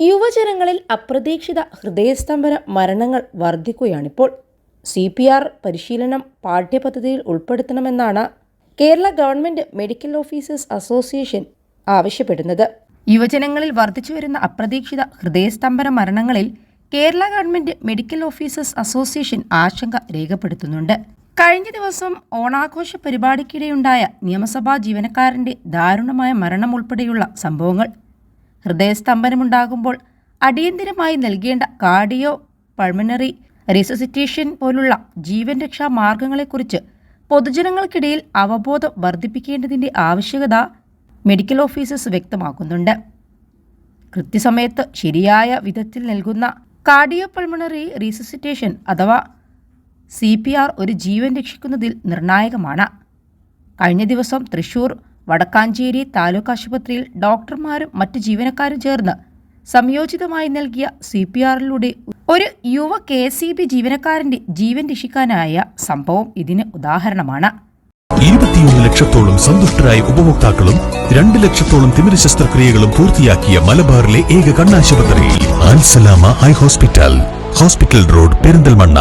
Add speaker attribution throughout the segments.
Speaker 1: യുവജനങ്ങളിൽ അപ്രതീക്ഷിത ഹൃദയസ്തംഭന മരണങ്ങൾ വർദ്ധിക്കുകയാണിപ്പോൾ C P R പരിശീലനം പാഠ്യപദ്ധതിയിൽ ഉൾപ്പെടുത്തണമെന്നാണ് Kerala government medical officers association ആവശ്യപ്പെടുന്നത്. യുവജനങ്ങളിൽ വർദ്ധിച്ചുവരുന്ന അപ്രതീക്ഷിത ഹൃദയസ്തംഭന മരണങ്ങളിൽ Kerala government medical officers association ആശങ്ക രേഖപ്പെടുത്തുന്നുണ്ട്. കഴിഞ്ഞ ദിവസം ഓണാഘോഷ പരിപാടിക്കിടെയുണ്ടായ നിയമസഭാ ജീവനക്കാരന്റെ ദാരുണമായ മരണം ഉൾപ്പെടെയുള്ള സംഭവങ്ങൾ ഹൃദയസ്തംഭനമുണ്ടാകുമ്പോൾ അടിയന്തിരമായി നൽകേണ്ട കാർഡിയോ പൾമനറി റിസസിറ്റേഷൻ പോലുള്ള ജീവൻ രക്ഷാ മാർഗങ്ങളെക്കുറിച്ച് പൊതുജനങ്ങൾക്കിടയിൽ അവബോധം വർദ്ധിപ്പിക്കേണ്ടതിന്റെ ആവശ്യകത മെഡിക്കൽ ഓഫീസേഴ്സ് വ്യക്തമാക്കുന്നുണ്ട്. കൃത്യസമയത്ത് ശരിയായ വിധത്തിൽ നൽകുന്ന കാർഡിയോ പൾമണറി റീസസിറ്റേഷൻ അഥവാ സി ഒരു ജീവൻ രക്ഷിക്കുന്നതിൽ നിർണായകമാണ്. കഴിഞ്ഞ ദിവസം തൃശൂർ വടക്കാഞ്ചേരി താലൂക്ക് ആശുപത്രിയിൽ ഡോക്ടർമാരും മറ്റ് ജീവനക്കാരും ചേർന്ന് സംയോജിതമായി നൽകിയ സി പി ആറിലൂടെ ഒരു യുവ കെ സി ബി ജീവനക്കാരന്റെ ജീവൻ രക്ഷിക്കാനായ സംഭവം ഇതിന് ഉദാഹരണമാണ്.
Speaker 2: ഇരുപത്തിയൊന്ന് ലക്ഷത്തോളം സന്തുഷ്ടരായ ഉപഭോക്താക്കളും രണ്ട് ലക്ഷത്തോളം തിമിര ശസ്ത്രക്രിയകളും പൂർത്തിയാക്കിയ മലബാറിലെ ഏക കണ്ണാശുപത്രി ആൻസലാമ eye hospital hospital road Perinthalmanna.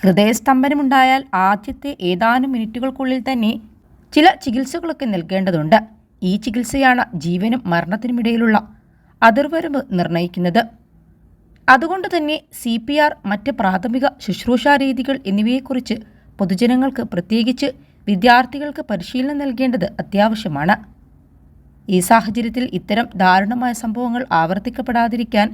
Speaker 1: ഹൃദയസ്തംഭനമുണ്ടായാൽ ആദ്യത്തെ ഏതാനും മിനിറ്റുകൾക്കുള്ളിൽ തന്നെ ചില ചികിത്സകളൊക്കെ നൽകേണ്ടതുണ്ട്. ഈ ചികിത്സയാണ് ജീവനും മരണത്തിനുമിടയിലുള്ള അതിർവരമ്പ് നിർണയിക്കുന്നത്. അതുകൊണ്ട് തന്നെ സി പി ആർ മറ്റ് പ്രാഥമിക ശുശ്രൂഷാ രീതികൾ എന്നിവയെക്കുറിച്ച് പൊതുജനങ്ങൾക്ക് പ്രത്യേകിച്ച് വിദ്യാർത്ഥികൾക്ക് പരിശീലനം നൽകേണ്ടത് അത്യാവശ്യമാണ്. ഈ സാഹചര്യത്തിൽ ഇത്തരം ദാരുണമായ സംഭവങ്ങൾ ആവർത്തിക്കപ്പെടാതിരിക്കാൻ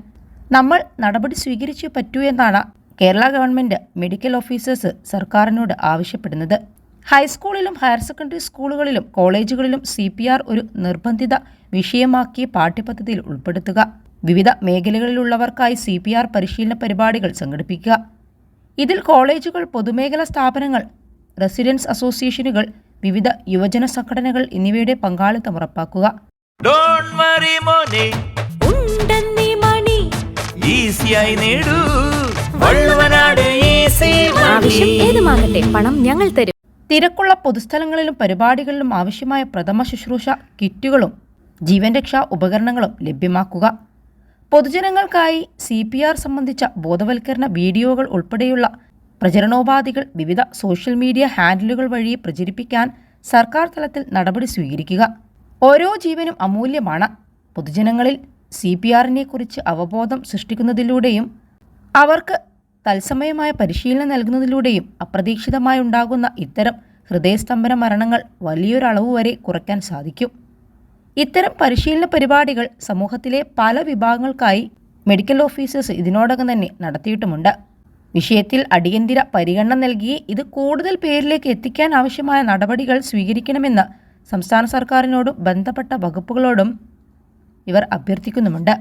Speaker 1: നമ്മൾ നടപടി സ്വീകരിച്ചേ പറ്റൂ എന്നാണ് കേരള ഗവൺമെന്റ് മെഡിക്കൽ ഓഫീസേഴ്സ് സർക്കാരിനോട് ആവശ്യപ്പെടുന്നത്. ഹൈസ്കൂളിലും ഹയർ സെക്കൻഡറി സ്കൂളുകളിലും കോളേജുകളിലും സി പി ആർ ഒരു നിർബന്ധിത വിഷയമാക്കി പാഠ്യപദ്ധതിയിൽ ഉൾപ്പെടുത്തുക. വിവിധ മേഖലകളിലുള്ളവർക്കായി സി പി ആർ പരിശീലന പരിപാടികൾ സംഘടിപ്പിക്കുക. ഇതിൽ കോളേജുകൾ പൊതുമേഖലാ സ്ഥാപനങ്ങൾ റെസിഡൻസ് അസോസിയേഷനുകൾ വിവിധ യുവജന സംഘടനകൾ എന്നിവയുടെ പങ്കാളിത്തം ഉറപ്പാക്കുക.
Speaker 3: ഡോൺ വറി മോനെ.
Speaker 4: ഉണ്ടെന്നീ മണി.
Speaker 3: ഈസിയായി നേടൂ.
Speaker 4: ഏതുമാകട്ടെ പണം ഞങ്ങൾ തരും.
Speaker 1: തിരക്കുള്ള പൊതുസ്ഥലങ്ങളിലും പരിപാടികളിലും ആവശ്യമായ പ്രഥമ ശുശ്രൂഷ കിറ്റുകളും ജീവൻ രക്ഷാ ഉപകരണങ്ങളും ലഭ്യമാക്കുക. പൊതുജനങ്ങൾക്കായി സി പി ആർ സംബന്ധിച്ച ബോധവൽക്കരണ വീഡിയോകൾ ഉൾപ്പെടെയുള്ള പ്രചരണോപാധികൾ വിവിധ സോഷ്യൽ മീഡിയ ഹാൻഡിലുകൾ വഴി പ്രചരിപ്പിക്കാൻ സർക്കാർ തലത്തിൽ നടപടി സ്വീകരിക്കുക. ഓരോ ജീവനും അമൂല്യമാണ്. പൊതുജനങ്ങളിൽ സി പി ആറിനെക്കുറിച്ച് അവബോധം സൃഷ്ടിക്കുന്നതിലൂടെയും അവർക്ക് തത്സമയമായ പരിശീലനം നൽകുന്നതിലൂടെയും അപ്രതീക്ഷിതമായി ഉണ്ടാകുന്ന ഇത്തരം ഹൃദയസ്തംഭന മരണങ്ങൾ വലിയൊരളവ് വരെ കുറയ്ക്കാൻ സാധിക്കും. ഇത്തരം പരിശീലന പരിപാടികൾ സമൂഹത്തിലെ പല വിഭാഗങ്ങൾക്കായി മെഡിക്കൽ ഓഫീസേഴ്സ് ഇതിനോടകം തന്നെ നടത്തിയിട്ടുമുണ്ട്. വിഷയത്തിൽ അടിയന്തര പരിഗണന നൽകി ഇത് കൂടുതൽ പേരിലേക്ക് എത്തിക്കാൻ ആവശ്യമായ നടപടികൾ സ്വീകരിക്കണമെന്ന് സംസ്ഥാന സർക്കാരിനോടും ബന്ധപ്പെട്ട വകുപ്പുകളോടും ഇവർ അഭ്യർത്ഥിക്കുന്നുമുണ്ട്.